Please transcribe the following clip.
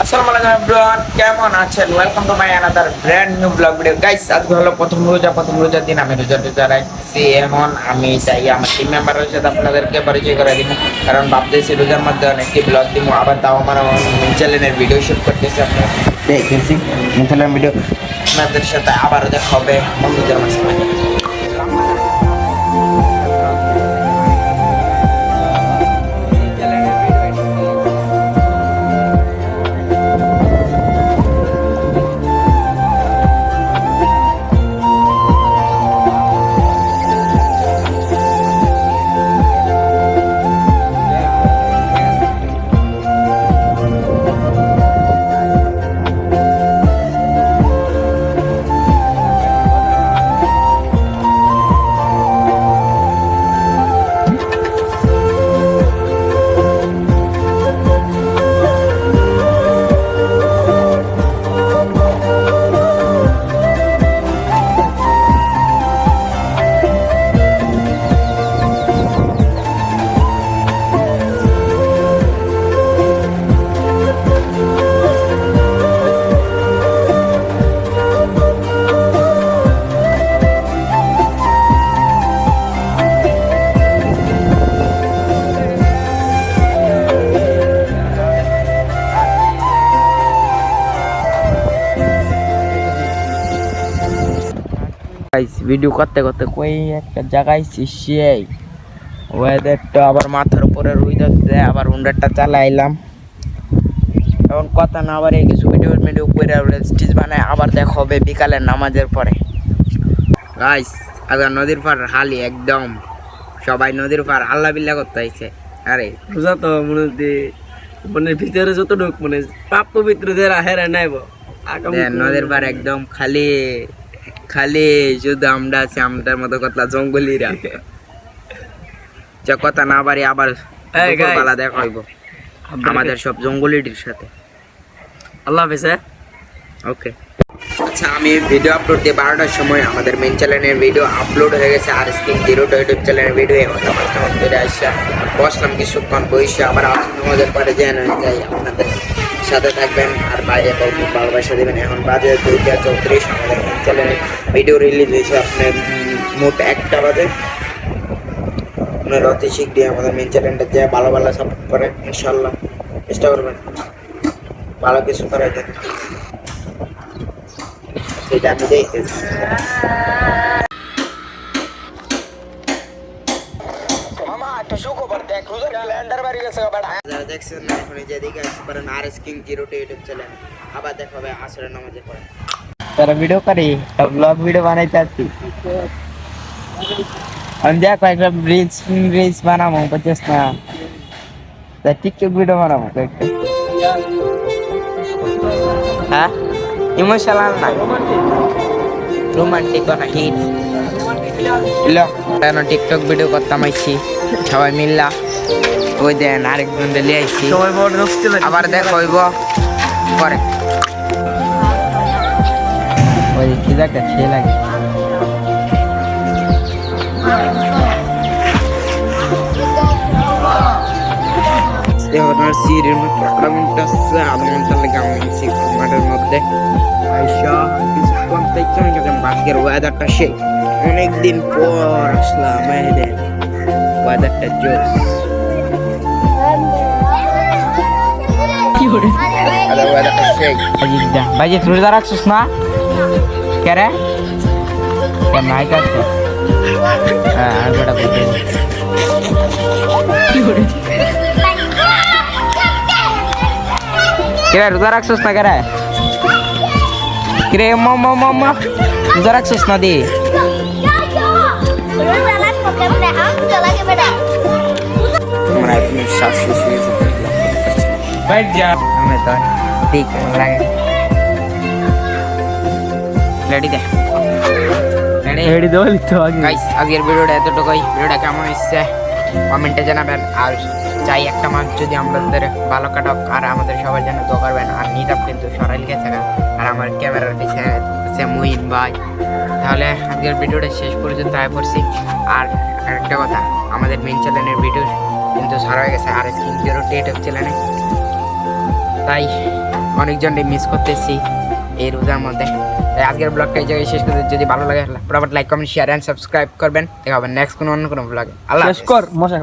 আসসালামু আলাইকুম এভরিওয়ান কেমন আছেন? Welcome to my another brand new blog video guys আজকে হলো প্রথম রোজা প্রথম রোজার দিন। আমি রোজা রাখছি। এখন আমি চাই আমার টিম মেম্বারের সাথে আপনাদেরকে পরিচয় করে দিব। কারণ ভাবতেছি রোজার মধ্যে অনেকটি ব্লগ দিব আবার তাও আমার চ্যানেলের ভিডিও শুট করতেছি আপনার দেখেছি ভিডিও আপনাদের সাথে আবারও দেখা হবে। বন্ধুদের মাঝে। গাইস ভিডিও করতে করতে কই একটা জায়গায় সেই। ওয়েদারটা আবার মাথার উপরে রুই যাচ্ছে আবার উন্ডারটা চালাইলাম। এখন কথা না আবার এই কিছু ভিডিও ভিডিও করে স্টিচ বানায় আবার দেখা হবে বিকালের নামাজের পরে। গাইস আবার নদীর পার হালি একদম। সবাই নদীর পার আল্লাহ বিল্লাহ করতে আইছে। আরে বুঝা তো মনে হচ্ছে মানে ভিতরে যত ঢুক মানে পাপ পবিত্র যে হেরা নাইব নদীর পার একদম খালি। খালি শুধু আমরা আছি আমটার মতো কথা জঙ্গলিরা। যা কথা না পারি আবার. পালা দেখা হইব। আমাদের সব জঙ্গলিটির সাথে। আল্লাহ হাফিজ হ্যাঁ? ওকে আচ্ছা আমি ভিডিও আপলোড দিয়ে বারোটার সময় আমাদের মেন চ্যানেলের ভিডিও আপলোড হয়ে গেছে, আর স্ক্রিন জিরো টু ইউটিউব চ্যানেলের ভিডিও ঘণ্টা পাঁচটা করে বসলাম কিছুক্ষণ বসে, আবার আসুন আমাদের পরে যেন যাই। আপনাদের সাথে থাকবেন, আর বাইরে কয়েকদিন ভালোবাসা দেবেন। এখন বাজে দুইটা চৌত্রিশ, আমাদের মেন চ্যানেলে ভিডিও রিলিজ হয়েছে আপনার মোট একটা বাজে। আপনার অতি শীঘ্রই আমাদের মেন চ্যানেলটা যে ভালো ভালো সাপোর্ট করে, ইনশাল্লাহ চেষ্টা করবেন। ভালো কিছু করার জন্য। সেটা আমি দেখতেছি যারা দেখছেন না এখন এই যে এদিকে আসতে পারেন R S King zero two YouTube channel আবার দেখা হবে আসরের নামাজের পরে তারা ভিডিও করি ব্লগ ভিডিও বানাইতে আছি আমি দেখো একটা রিলস রিলস বানাবো বুঝছিস না তা টিকটক ভিডিও বানাবো কয়েকটা হ্যাঁ ইমোশনাল না রোমান্টিক না হিট হ্যালো কেন টিকটক ভিডিও করতাম আইছি। সবাই মিল্লা। ওই দেন আরেকজন লিয়ে আইছি। আবার দেখ হইব। পরে। ওই কি জায়গা খেয়ে লাগে? আপনার সিঁড়ির মধ্যে আধা ঘণ্টা আসছে আধা ঘণ্টা লেগে আমি আছি মাঠের মধ্যে। আইসা কিছুক্ষণ থেকে আমি গেলাম ভাগ্যের ওয়েদারটা সেই অনেকদিন পর আসলাম এই দেন ওয়েদারটা জোস ভাই যা রাখছিস না? কে রে? নাই কাজ হ্যাঁ আর বেটা বলতে কিরে রোজা রাখছিস না কেরে? কিরে মাম্মা মাম্মা রোজা রাখছিস না দি? আজকের ভিডিওটা এতটুকুই। ভিডিওটা কেমন হচ্ছে কমেন্টে জানাবেন। আর চাই একটা মাছ যদি আমাদের ভালো কাটক, আর আমাদের সবার জন্য দোয়া করবেন। আর নিতাম কিন্তু সরাইল গেছে। আর আমার ক্যামেরার পিছনে মুহিন ভাই। তাহলে আজকের ভিডিওটা শেষ পর্যন্ত আয় পড়ছি আর একটা কথা, আমাদের মেন চ্যানেলের ভিডিও কিন্তু সারা হয়ে গেছে, আর স্কিন জিরো ইউটিউব চ্যানেলে তাই অনেকজনকে মিস করতেছি। এই রোজার মধ্যে। তাই আজকের ব্লগটা এই জায়গায় শেষ করে যদি ভালো লাগে ফটাফট like comment share and subscribe করবেন। দেখা হবে নেক্সট কোনো অন্য কোনো ব্লগে আল্লাহ শেষ। কর মশা